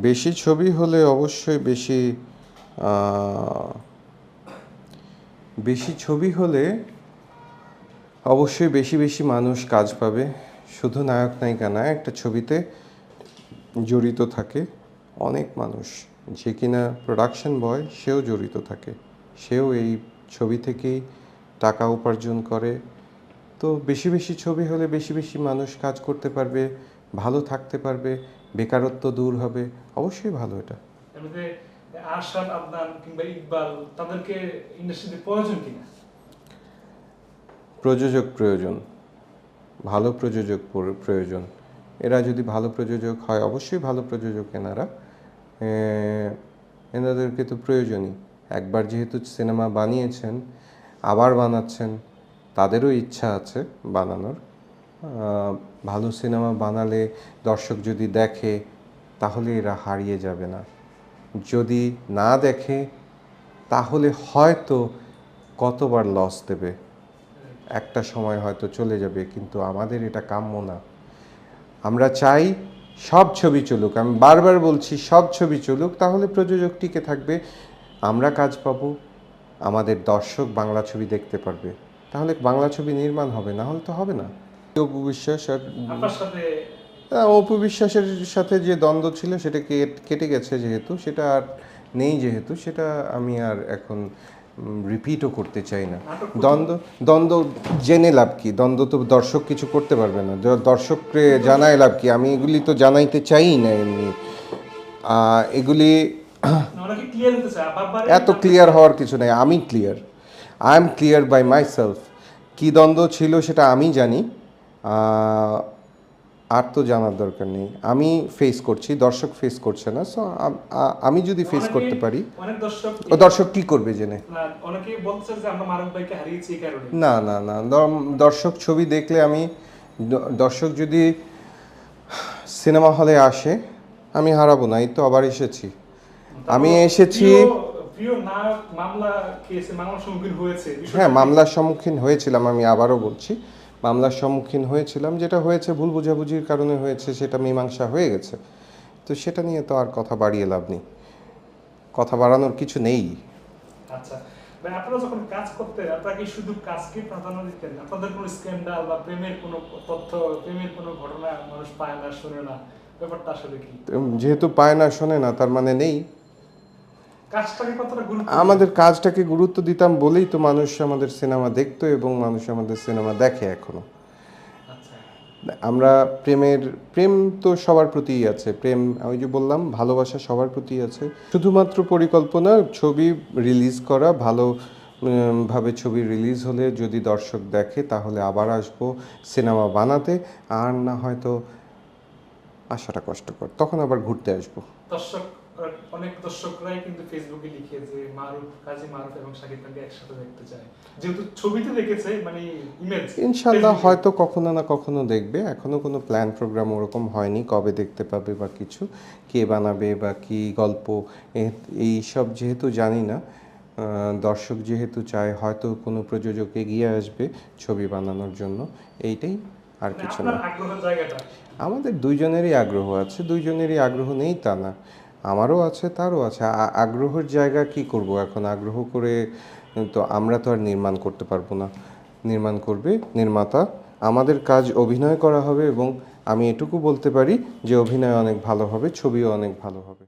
বেশি ছবি হলে অবশ্যই বেশি বেশি ছবি হলে অবশ্যই বেশি বেশি মানুষ কাজ পাবে। শুধু নায়ক নায়িকা না, একটা ছবিতে জড়িত থাকে অনেক মানুষ। যে কিনা প্রোডাকশন বয় সেও জড়িত থাকে। সেও এই ছবি থেকেই টাকা উপার্জন করে। তো বেশি বেশি ছবি হলে বেশি বেশি মানুষ কাজ করতে পারবে। ভালো থাকতে পারবে বেকারত্ব দূর হবে অবশ্যই ভালো এটা। এমনিতে আদনান কিংবা ইকবাল তাদেরকে ইন্ডাস্ট্রিতে প্রয়োজন কিনা? প্রযোজক প্রয়োজন ভালো প্রযোজক প্রয়োজন। এরা যদি ভালো প্রযোজক হয় অবশ্যই ভালো প্রযোজক এনারা। এনাদেরকে তো প্রয়োজনই। একবার যেহেতু সিনেমা বানিয়েছেন আবার বানাচ্ছেন তাদেরও ইচ্ছা আছে বানানোর। ভালো সিনেমা বানালে দর্শক যদি দেখে, তাহলে এরা হারিয়ে যাবে না। যদি না দেখে, তাহলে হয়তো কতবার লস দেবে। একটা সময় হয়তো চলে যাবে, কিন্তু আমাদের এটা কাম্য না। আমরা চাই সব ছবি চলুক। আমি বারবার বলছি, সব ছবি চলুক, তাহলে প্রযোজক টিকে থাকবে। আমরা কাজ পাবো, আমাদের দর্শক বাংলা ছবি দেখতে পারবে। তাহলে বাংলা ছবি নির্মাণ হবে, না হলে তো হবে না। অপু বিশ্বাস আর অপু বিশ্বাসের সাথে যে দ্বন্দ্ব ছিল সেটা কেটে গেছে যেহেতু সেটা আর নেই যেহেতু সেটা আমি আর এখন রিপিটও করতে চাই না। দ্বন্দ্ব দ্বন্দ্ব জেনে লাভ কি? দ্বন্দ্ব তো দর্শক কিছু করতে পারবে না। দর্শককে জানায় লাভ কি? আমি এগুলি তো জানাইতে চাই না এমনি। এগুলি এত ক্লিয়ার হওয়ার কিছু নেই। আমি clear I am clear by myself কী দ্বন্দ্ব ছিল সেটা আমি জানি। আর তো জানার দরকার নেই। আমি ফেস করছি দর্শক ফেস করছে না সো আমি যদি ফেস করতে পারি। ও দর্শক কি করবে জেনে? না, অনেকেই বলছে যে আমরা মারুফ ভাইকে হারিয়েছি এই কারণে। না না দর্শক ছবি দেখলে আমি দর্শক যদি সিনেমা হলে আসে আমি হারাবো না এই তো আবার এসেছি। আমি এসেছি হ্যাঁ মামলার সম্মুখীন হয়েছিলাম আমি আবারও বলছি। মামলার সম্মুখীন হয়েছিলাম যেটা হয়েছে ভুল বোঝাবুঝির কারণে হয়েছে সেটা মীমাংসা হয়ে গেছে। তো সেটা নিয়ে তো আর কথা বাড়িয়ে লাভ নেই। কথা বাড়ানোর কিছু নেই। আচ্ছা আপনারা যখন কাজ করতেন আপনারা কি শুধু কাজকে প্রাধান্য দিতেন? আপনাদের কোনো স্ক্যান্ডাল বা প্রেমের কোনো তথ্য প্রেমের কোনো ঘটনা মানুষ পায় না শোনে না? ব্যাপারটা আসলে কি? যেহেতু পায় না শোনে না তার মানে নেই। আমাদের কাজটাকে গুরুত্ব দিতাম বলেই তো মানুষ আমাদের সিনেমা দেখতো এবং মানুষ আমাদের সিনেমা দেখে এখনও। আচ্ছা। আমরা প্রেমের প্রেম তো সবার প্রতিই আছে। প্রেম ওই যে বললাম ভালোবাসা সবার প্রতিই আছে। শুধুমাত্র পরিকল্পনা ছবি রিলিজ করা ভালো ভাবে ছবি রিলিজ হলে যদি দর্শক দেখে তাহলে আবার আসব সিনেমা বানাতে। আর না হয়তো আসাটা কষ্টকর তখন আবার ঘুরতে আসব। দর্শক অনেক দর্শকরাই কিন্তু ফেসবুকে লিখে যে মারুফ কাজী মারুফ এবং শাকিব খানকে একসাথে দেখতে চায়। যেহেতু ছবিতে দেখেছে মানে ইমেজ ইনশাল্লাহ হয়তো কখনো না কখনো দেখবে। এখনও কোনো প্ল্যান প্রোগ্রাম ওরকম হয়নি কবে দেখতে পাবে বা কিছু কে বানাবে বা কি গল্প এই সব যেহেতু জানি না। দর্শক যেহেতু চায় হয়তো কোনো প্রযোজক এগিয়ে আসবে ছবি বানানোর জন্য। এইটাই আর কিছু না। আমাদের দুইজনেরই আগ্রহ আছে দুইজনেরই আগ্রহ নেই তা না। আমারও আছে তারও আছে। আগ্রহের জায়গা কি করব এখন? আগ্রহ করে তো আমরা তো আর নির্মাণ করতে পারব না। নির্মাণ করবে নির্মাতা। আমাদের কাজ অভিনয় করা হবে এবং আমি এটুকু বলতে পারি যে অভিনয় অনেক ভালো হবে ছবিও অনেক ভালো হবে।